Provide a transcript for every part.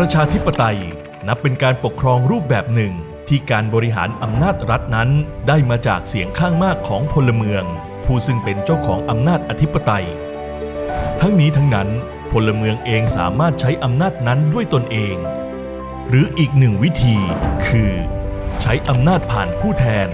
ประชาธิปไตยนับเป็นการปกครองรูปแบบหนึ่ง ที่การบริหารอำนาจรัฐนั้น ได้มาจากเสียงข้างมากของพลเมือง ผู้ซึ่งเป็นเจ้าของอำนาจอธิปไตย ทั้งนี้ทั้งนั้นพลเมืองเองสามารถใช้อำนาจนั้นด้วยตนเอง หรืออีกหนึ่งวิธีคือ ใช้อำนาจผ่านผู้แทน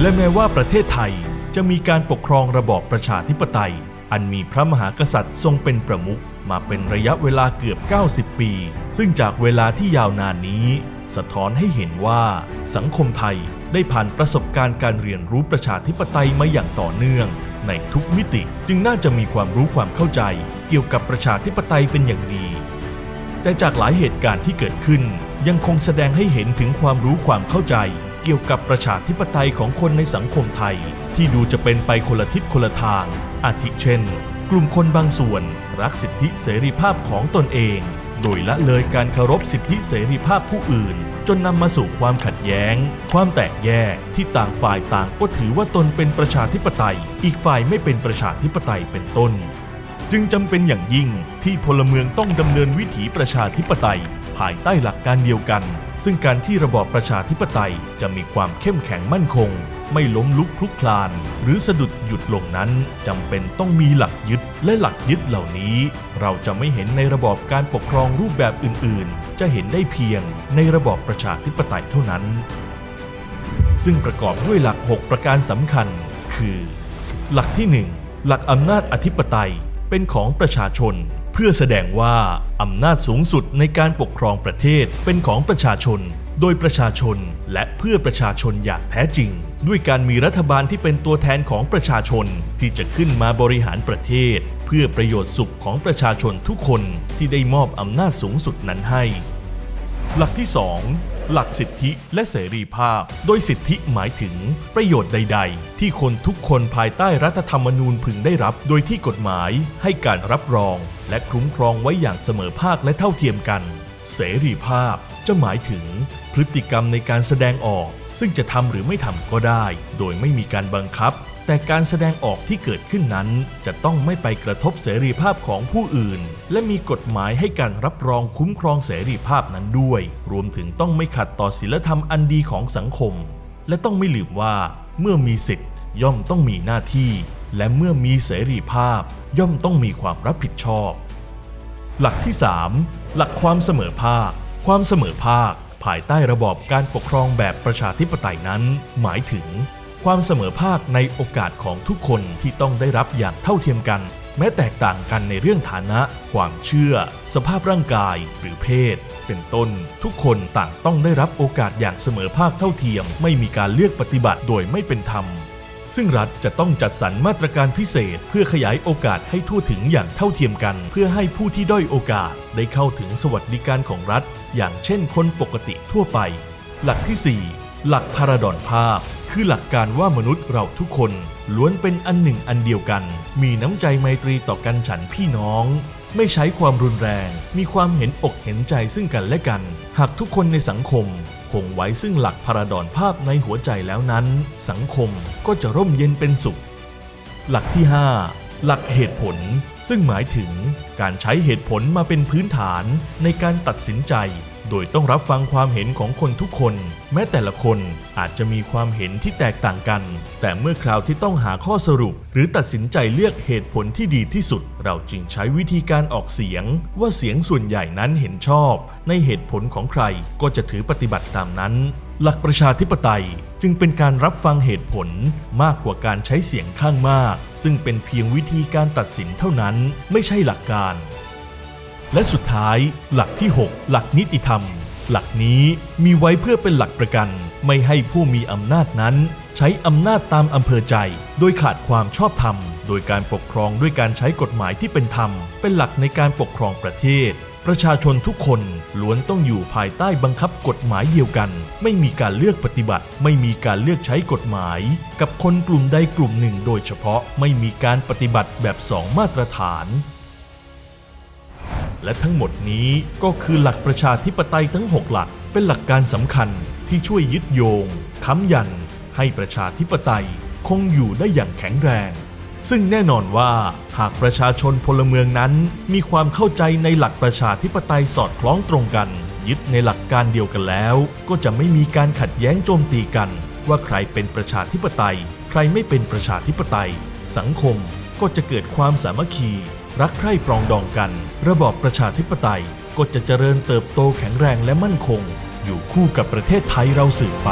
และแม้ว่าประเทศไทยจะมีการปกครองระบอบประชาธิปไตย อันมีพระมหากษัตริย์ทรงเป็นประมุขมาเป็นระยะเวลาเกือบ 90 ปี ซึ่งจากเวลาที่ยาวนานนี้ สะท้อนให้เห็นว่าสังคมไทยได้ผ่านประสบการณ์การเรียนรู้ประชาธิปไตยมาอย่างต่อเนื่อง ในทุกมิติจึงน่าจะมีความรู้ความเข้าใจ เกี่ยวกับประชาธิปไตยเป็นอย่างดี แต่จากหลายเหตุการณ์ที่เกิดขึ้น ยังคงแสดงให้เห็นถึงความรู้ความเข้าใจ เกี่ยวกับประชาธิปไตยของคนในสังคมไทย ที่ดูจะเป็นไปคนละทิศคนละทาง อาทิเช่น กลุ่มคนบางส่วน รักสิทธิเสรีภาพของตนเอง โดยละเลยการเคารพสิทธิเสรีภาพผู้อื่น จนนำมาสู่ความขัดแย้ง ความแตกแยกที่ต่างฝ่ายต่างก็ถือว่าตนเป็นประชาธิปไตย อีกฝ่ายไม่เป็นประชาธิปไตยเป็นต้น จึงจำเป็นอย่างยิ่งที่พลเมืองต้องดำเนินวิถีประชาธิปไตย ภายใต้หลักการเดียวกัน ซึ่งการที่ระบอบประชาธิปไตยจะมีความเข้มแข็งมั่นคง ไม่ล้มลุกคลุกคลาน หรือสะดุดหยุดลงนั้นจำเป็นต้องมีหลักยึดและหลักยึดเหล่านี้ เราจะไม่เห็นในระบอบการปกครองรูปแบบอื่น ๆ จะเห็นได้เพียงในระบอบประชาธิปไตยเท่านั้น ซึ่งประกอบด้วยหลัก 6 ประการสำคัญ คือ หลักที่ 1 หลักอำนาจอธิปไตย เป็นของประชาชน เพื่อแสดงว่าอำนาจสูงสุดในการปกครองประเทศเป็นของประชาชน โดยประชาชนและเพื่อประชาชนอย่างแท้จริง ด้วยการมีรัฐบาลที่เป็นตัวแทนของประชาชนที่จะขึ้นมาบริหารประเทศ เพื่อประโยชน์สุขของประชาชนทุกคนที่ได้มอบอำนาจสูงสุดนั้นให้ หลักที่ 2 หลักสิทธิและเสรีภาพ โดยสิทธิหมายถึงประโยชน์ใด ๆ ที่คนทุกคนภายใต้รัฐธรรมนูญพึงได้รับ โดยที่กฎหมายให้การรับรอง และคุ้มครองไว้อย่างเสมอภาคและเท่าเทียมกัน เสรีภาพจะหมายถึงพฤติกรรมในการแสดงออก ซึ่งจะทำหรือไม่ทำก็ได้ โดยไม่มีการบังคับ แต่การแสดงออกที่เกิดขึ้นนั้น จะต้องไม่ไปกระทบเสรีภาพของผู้อื่น และมีกฎหมายให้การรับรองคุ้มครองเสรีภาพนั้นด้วย รวมถึงต้องไม่ขัดต่อศีลธรรมอันดีของสังคม และต้องไม่ลืมว่า เมื่อมีสิทธิ์ย่อมต้องมีหน้าที่ และเมื่อมีเสรีภาพ ย่อมต้องมีความรับผิดชอบ หลักที่ 3 หลักความเสมอภาค ความเสมอภาค ภายใต้ระบอบการปกครองแบบประชาธิปไตยนั้น หมายถึง ความเสมอภาคในโอกาสของทุกคนที่ต้องได้รับอย่างเท่าเทียมกัน แม้แตกต่างกันในเรื่องฐานะ ความเชื่อ สภาพร่างกายหรือเพศ เป็นต้น ทุกคนต่างต้องได้รับโอกาสอย่างเสมอภาคเท่าเทียม ไม่มีการเลือกปฏิบัติโดยไม่เป็นธรรม ซึ่งรัฐจะต้องจัดสรรมาตรการพิเศษ เพื่อขยายโอกาสให้ทั่วถึงอย่างเท่าเทียมกัน เพื่อให้ผู้ที่ด้อยโอกาสได้เข้าถึงสวัสดิการของรัฐ อย่างเช่นคนปกติทั่วไป หลักที่ 4 หลักพาราดอนภาพ คือหลักการว่ามนุษย์เราทุกคนล้วนเป็นอันหนึ่งอันเดียวกัน มีน้ำใจไมตรีต่อกันฉันพี่น้อง ไม่ใช้ความรุนแรง มีความเห็นอกเห็นใจซึ่งกันและกัน หากทุกคนในสังคม คงไว้ซึ่งหลักพาราดอนภาพในหัวใจแล้วนั้น สังคมก็จะร่มเย็นเป็นสุข หลักที่ 5 หลักเหตุผล ซึ่งหมายถึงการใช้เหตุผลมาเป็นพื้นฐานในการตัดสินใจ โดยต้องรับฟังความเห็นของคนทุกคน แม้แต่ละคนอาจจะมีความเห็นที่แตกต่างกัน แต่เมื่อคราวที่ต้องหาข้อสรุป หรือตัดสินใจเลือกเหตุผลที่ดีที่สุด เราจึงใช้วิธีการออกเสียง ว่าเสียงส่วนใหญ่นั้นเห็นชอบ ในเหตุผลของใครก็จะถือปฏิบัติตามนั้น หลักประชาธิปไตยจึงเป็นการรับฟังเหตุผลมากกว่าการใช้เสียงข้างมาก ซึ่งเป็นเพียงวิธีการตัดสินเท่านั้น ไม่ใช่หลักการ และสุดท้ายหลักที่ 6 หลักนิติธรรม หลักนี้มีไว้เพื่อเป็นหลักประกัน ไม่ให้ผู้มีอำนาจนั้น ใช้อำนาจตามอำเภอใจ โดยขาดความชอบธรรม โดยการปกครองด้วยการใช้กฎหมายที่เป็นธรรม เป็นหลักในการปกครองประเทศ ประชาชนทุกคนล้วนต้องอยู่ภายใต้บังคับกฎหมายเดียวกัน ไม่มีการเลือกปฏิบัติ ไม่มีการเลือกใช้กฎหมาย กับคนกลุ่มใดกลุ่มหนึ่ง โดยเฉพาะไม่มีการปฏิบัติแบบสองมาตรฐาน และทั้งหมดนี้ก็คือหลักประชาธิปไตยทั้ง 6 หลัก เป็นหลักการสำคัญที่ช่วยยึดโยงค้ำยัน ให้ประชาธิปไตยคงอยู่ได้อย่างแข็งแรง ซึ่งแน่นอนว่าหากประชาชนพลเมืองนั้น มีความเข้าใจในหลักประชาธิปไตยสอดคล้องตรงกัน ยึดในหลักการเดียวกันแล้ว ก็จะไม่มีการขัดแย้งโจมตีกัน ว่าใครเป็นประชาธิปไตย ใครไม่เป็นประชาธิปไตย สังคมก็จะเกิดความสามัคคี รักใคร่ปรองดองกัน ระบอบประชาธิปไตยก็จะเจริญเติบโตแข็งแรงและมั่นคง อยู่คู่กับประเทศไทยเราสืบไป